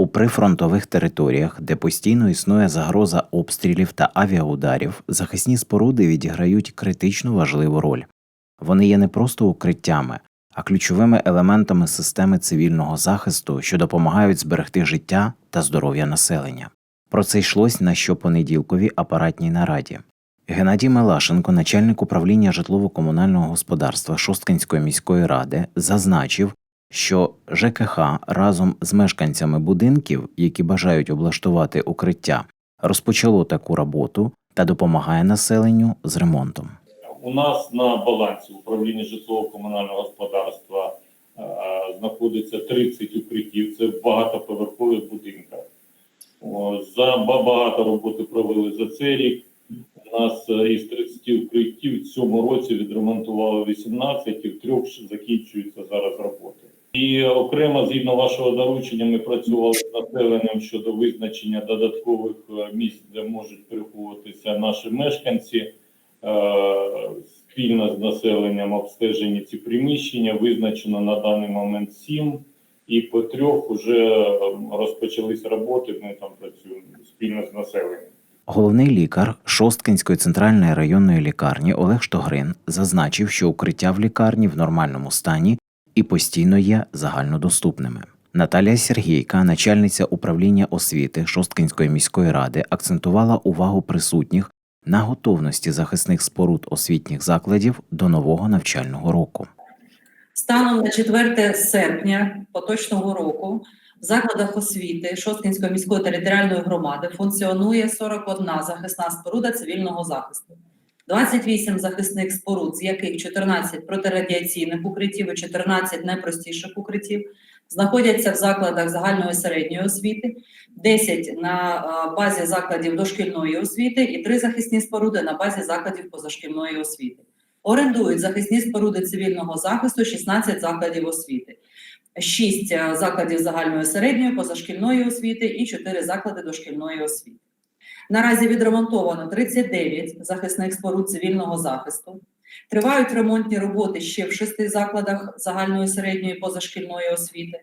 У прифронтових територіях, де постійно існує загроза обстрілів та авіаударів, захисні споруди відіграють критично важливу роль. Вони є не просто укриттями, а ключовими елементами системи цивільного захисту, що допомагають зберегти життя та здоров'я населення. Про це йшлось на щопонеділковій апаратній нараді. Геннадій Мелашенко, начальник управління житлово-комунального господарства Шосткинської міської ради, зазначив, що ЖКХ разом з мешканцями будинків, які бажають облаштувати укриття, розпочало таку роботу та допомагає населенню з ремонтом. У нас на балансі управління житлово-комунального господарства е, знаходиться 30 укриттів. Це в багатоповерхових будинках. За ба- багато роботи провели за цей рік. У нас е, із 30 укриттів в цьому році відремонтували 18 і в трьох ще закінчуються зараз роботи. І окремо, згідно вашого доручення, ми працювали з населенням щодо визначення додаткових е, місць, де можуть переховуватися наші мешканці. Е, спільно з населенням обстежені ці приміщення. Визначено на даний момент сім, і по трьох вже розпочались роботи. Ми там працюємо спільно з населенням. Головний лікар Шосткинської центральної районної лікарні Олег Штогрин зазначив, що укриття в лікарні в нормальному стані і постійно є загальнодоступними. Наталія Сергійка, начальниця управління освіти Шосткинської міської ради, акцентувала увагу присутніх на готовності захисних споруд освітніх закладів до нового навчального року. Станом на 4 серпня поточного року в закладах освіти Шосткінської міської територіальної громади функціонує 41 захисна споруда цивільного захисту, 28 захисних споруд, з яких 14 протирадіаційних укриттів і 14 найпростіших укриттів, знаходяться в закладах загальної середньої освіти, 10 на базі закладів дошкільної освіти і 3 захисні споруди на базі закладів позашкільної освіти. Орендують захисні споруди цивільного захисту 16 закладів освіти, 6 закладів загальної середньої позашкільної освіти і 4 заклади дошкільної освіти. Наразі відремонтовано 39 захисних споруд цивільного захисту. Тривають ремонтні роботи ще в шести закладах загальної середньої позашкільної освіти.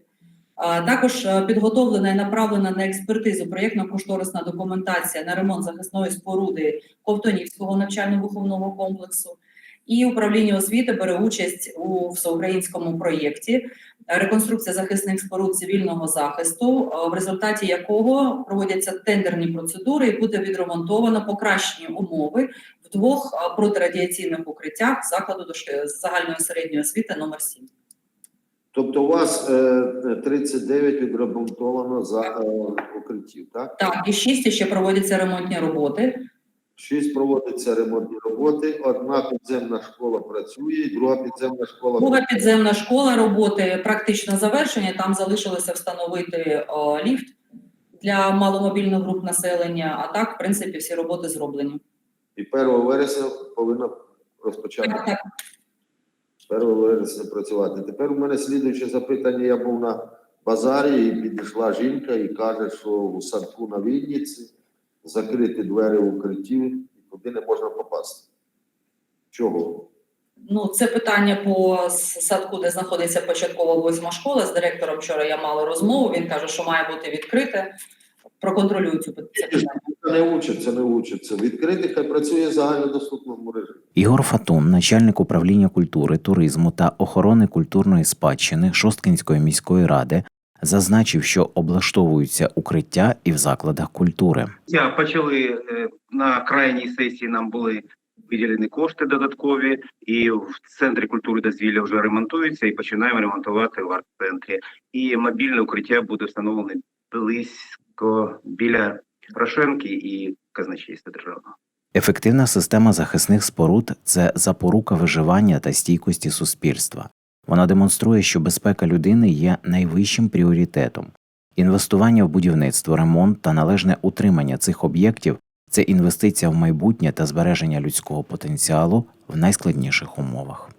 Також е, підготовлена і направлена на експертизу проєктно-кошторисна документація на ремонт захисної споруди Ковтонівського навчально-виховного комплексу. І управління освіти бере участь у всеукраїнському проєкті реконструкція захисних споруд цивільного захисту, е, в результаті якого проводяться тендерні процедури і буде відремонтовано покращені умови в двох е, протирадіаційних укриттях закладу загальної середньої освіти номер 7. Тобто у вас е, 39 відремонтовано за е, укриттів, так? Так, і шість ще проводяться ремонтні роботи. Шість проводяться ремонтні роботи. Одна підземна школа працює, і друга підземна школа Друга підземна школа роботи практично завершення. Там залишилося встановити о, ліфт для маломобільних груп населення. А так, в принципі, всі роботи зроблені. і 1 вересня повинна розпочати Так, так. 1 вересня працювати. Тепер у мене слідуюче запитання. Я був на базарі і підійшла жінка і каже, що у садку на Вінниці закриті двері укриттів, і туди не можна попасти. Чого? Ну, це питання по садку, де знаходиться початкова восьма школа. З директором вчора я мала розмову. Він каже, що має бути відкрите. Проконтролюю цю це питання. Це не учаться, не учаться. Відкритий хай працює в загальнодоступному режимі. Ігор Фатун, начальник управління культури, туризму та охорони культурної спадщини Шосткинської міської ради, зазначив, що облаштовуються укриття і в закладах культури. Я почали е, на крайній сесії. Нам були виділені кошти додаткові, і в центрі культури дозвілля вже ремонтується і починаємо ремонтувати в арт-центрі. І мобільне укриття буде встановлене близько біля Рошенки і казначейства державного. Ефективна система захисних споруд це запорука виживання та стійкості суспільства. Вона демонструє, що безпека людини є найвищим пріоритетом. Інвестування в будівництво, ремонт та належне утримання цих об'єктів це інвестиція в майбутнє та збереження людського потенціалу в найскладніших умовах.